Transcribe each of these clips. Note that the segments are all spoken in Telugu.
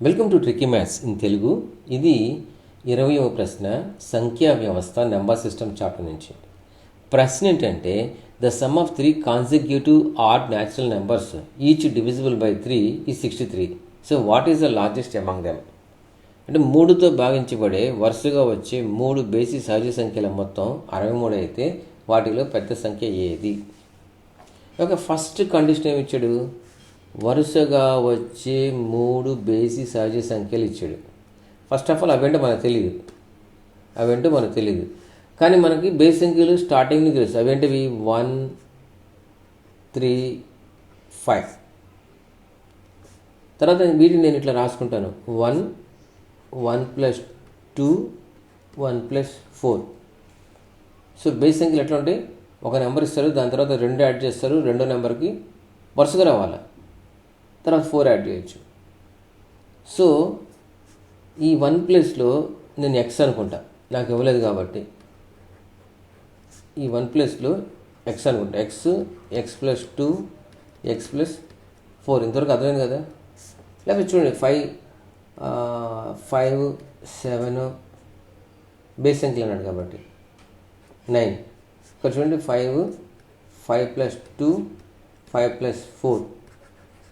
Welcome to tricky maths in Telugu ఇది ఇరవయవ ప్రశ్న సంఖ్యా వ్యవస్థ నెంబర్ సిస్టమ్ చాప్టర్ నుంచి. ప్రశ్న ఏంటంటే the sum of three consecutive odd natural numbers each divisible by three is sixty three so what is the largest among them అంటే మూడుతో భాగించబడే వరుసగా వచ్చే మూడు బేసి సహజ సంఖ్యల మొత్తం అరవై మూడు అయితే వాటిలో పెద్ద సంఖ్య ఏది? ఒక ఫస్ట్ కండిషన్ ఏమి ఇచ్చాడు? వరుసగా వచ్చే మూడు బేసి సహజ సంఖ్యలు ఇచ్చాడు. ఫస్ట్ ఆఫ్ ఆల్ అవేంటో మనకు తెలియదు అవేంటో మనకు తెలియదు కానీ మనకి బేస్ సంఖ్యలు స్టార్టింగ్ తెలుసు. అవేంటివి వన్ త్రీ ఫైవ్ తర్వాత వీటిని నేను ఇట్లా రాసుకుంటాను. One one plus two one plus four so base సంఖ్యలు ఎట్లా ఉంటాయి? ఒక నెంబర్ ఇస్తారు దాని తర్వాత రెండు యాడ్ చేస్తారు రెండో నెంబర్కి వరుసగా రావాలి. తర్వాత ఫోర్ యాడ్ చేయొచ్చు. సో ఈ వన్ ప్లేస్లో నేను ఎక్స్ అనుకుంటా. నాకు ఇవ్వలేదు కాబట్టి. ఈ వన్ ప్లస్లో ఎక్స్ అనుకుంటా. X x plus two x plus four ఇంతవరకు అర్థమైంది కదా? లేకపోతే చూడండి ఫైవ్ ఫైవ్ సెవెన్ బేస్ సంఖ్యలు అన్నాడు కాబట్టి. నైన్ ఇక్కడ చూడండి five five plus two five plus four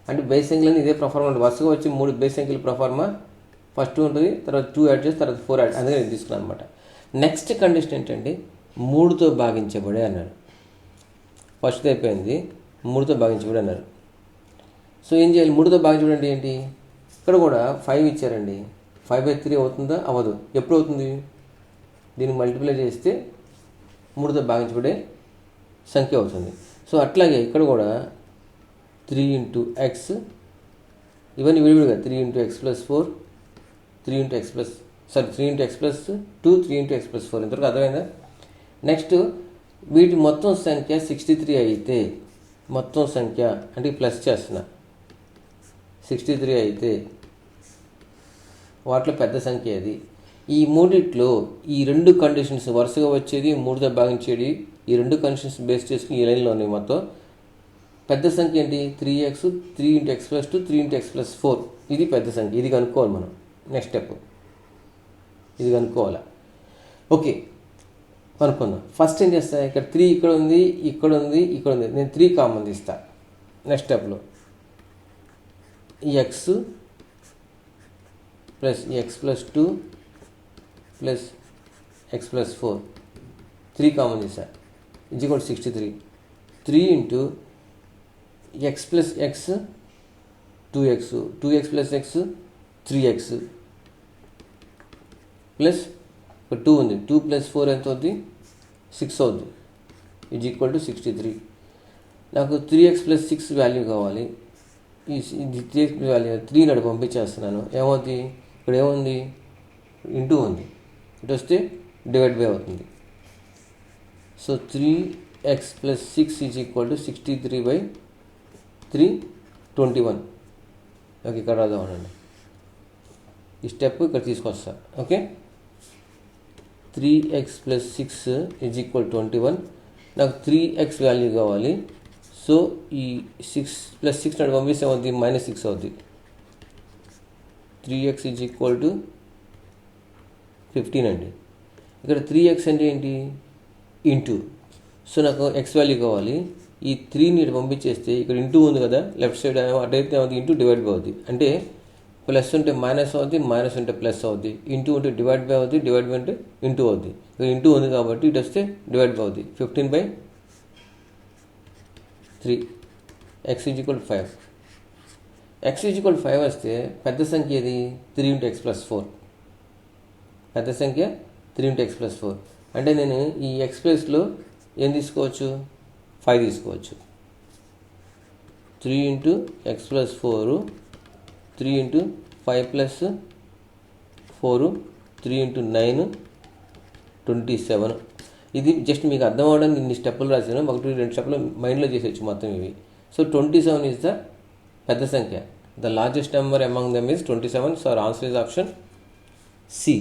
అంటే బేస్ సంఖ్యలు ఇదే ప్రొఫార్మా ఉంటుంది వరుసగా వచ్చి మూడు బేస్ సంఖ్యలు ప్రొఫార్మా ఫస్ట్ ఉంటుంది తర్వాత టూ యాడ్ చేసి తర్వాత ఫోర్ యాడ్ అందుకని నేను తీసుకున్నాను అనమాట. నెక్స్ట్ కండిషన్ ఏంటంటే మూడుతో భాగించబడే అన్నాడు ఫస్ట్ అయిపోయింది మూడుతో భాగించబడి అన్నారు. సో ఏం చేయాలి? మూడుతో భాగించబడి అంటే ఏంటి? ఇక్కడ కూడా ఫైవ్ ఇచ్చారండి. ఫైవ్ బై త్రీ అవుతుందా? అవ్వదు. ఎప్పుడు అవుతుంది? దీన్ని మల్టిప్లై చేస్తే మూడుతో భాగించబడే సంఖ్య అవుతుంది. సో అట్లాగే ఇక్కడ కూడా త్రీ ఇంటూ ఎక్స్. ఇవన్నీ విడివిడిగా three into x plus four three into x plus sorry three into x plus two three into x plus four. ఇంతవరకు అర్థమైందా? నెక్స్ట్ వీటి మొత్తం సంఖ్య సిక్స్టీ త్రీ అయితే మొత్తం సంఖ్య అంటే ప్లస్ చేస్తున్నా. సిక్స్టీ త్రీ అయితే వాటిలో పెద్ద సంఖ్య అది ఈ మూడిట్లో ఈ రెండు కండిషన్స్ వరుసగా వచ్చేది మూడుతో భాగించేది ఈ రెండు కండిషన్స్ బేస్ చేసుకుని ఈ లైన్లో ఉన్నాయి మొత్తం. పెద్ద సంఖ్య ఏంటి? Three x three into x plus two three into x plus four ఇది పెద్ద సంఖ్య. ఇది కనుక్కోవాలి మనం. నెక్స్ట్ స్టెప్ ఇది కనుక్కోవాలా? ఓకే కనుక్కుందాం. ఫస్ట్ ఏం చేస్తా? ఇక్కడ త్రీ ఇక్కడ ఉంది ఇక్కడ ఉంది ఇక్కడ ఉంది. నేను త్రీ కామన్ తీస్తా. నెక్స్ట్ స్టెప్లో ఈ x plus x plus two plus x plus four three common తీసా ఇది కూడా sixty three three into x plus x two x two x plus x three x plus ఒక టూ ఉంది. టూ ప్లస్ ఫోర్ ఎంత అవుద్ది? సిక్స్ అవుద్ది. Is equal to sixty three నాకు three x plus six value కావాలి. ఈ త్రీ ఎక్స్ వాల్యూ త్రీ నాడు పంపించేస్తున్నాను. ఏమవుతుంది ఇక్కడ ఏముంది? ఇంటూ ఉంది. ఇటు వస్తే డివైడ్ బై అవుతుంది. So three x plus six is equal to sixty three by three twenty one okay ఇక్కడ రాద్దాం అనండి ఈ స్టెప్ ఇక్కడ తీసుకొస్తా. Okay three x plus six is equal twenty one నాకు త్రీ ఎక్స్ వాల్యూ కావాలి. సో ఈ సిక్స్ ప్లస్ సిక్స్ నాడు పంపిస్తే అవుద్ది మైనస్ సిక్స్ అవుద్ది. Three x is equal to fifteen అండి. ఇక్కడ త్రీ ఎక్స్ అంటే ఏంటి? ఇంటూ సో నాకు ఎక్స్ వాల్యూ కావాలి. ఈ త్రీని ఇటు పంపించేస్తే ఇక్కడ ఇంటూ ఉంది కదా లెఫ్ట్ సైడ్ అటైతే అవుతుంది ఇంటూ డివైడ్ బై అవుతుంది అంటే ప్లస్ ఉంటే మైనస్ అవుద్ది మైనస్ ఉంటే ప్లస్ అవుద్ది. ఇంటూ ఉంటే డివైడ్ బై అవుద్ది డివైడ్ బై అంటే ఇంటూ అవుద్ది. ఇక్కడ ఇంటూ ఉంది కాబట్టి ఇటు వస్తే డివైడ్ బై అవుద్ది. Fifteen by three x equal five x equal five వస్తే పెద్ద సంఖ్య ఏది? Three into x plus four పెద్ద సంఖ్య three into x plus four అంటే నేను ఈ ఎక్స్ ప్లస్లో ఏం తీసుకోవచ్చు? ఫైవ్ తీసుకోవచ్చు. Three into x plus four three into five plus four three into nine twenty seven. ఇది జస్ట్ మీకు అర్థం అవడానికి ఇన్ని స్టెప్పులు రాసాను ఒకటి రెండు స్టెప్పులు మైండ్లో చేసేయచ్చు మొత్తం ఇవి. So twenty seven is the పెద్ద సంఖ్య. The largest number among them is twenty seven so answer is option C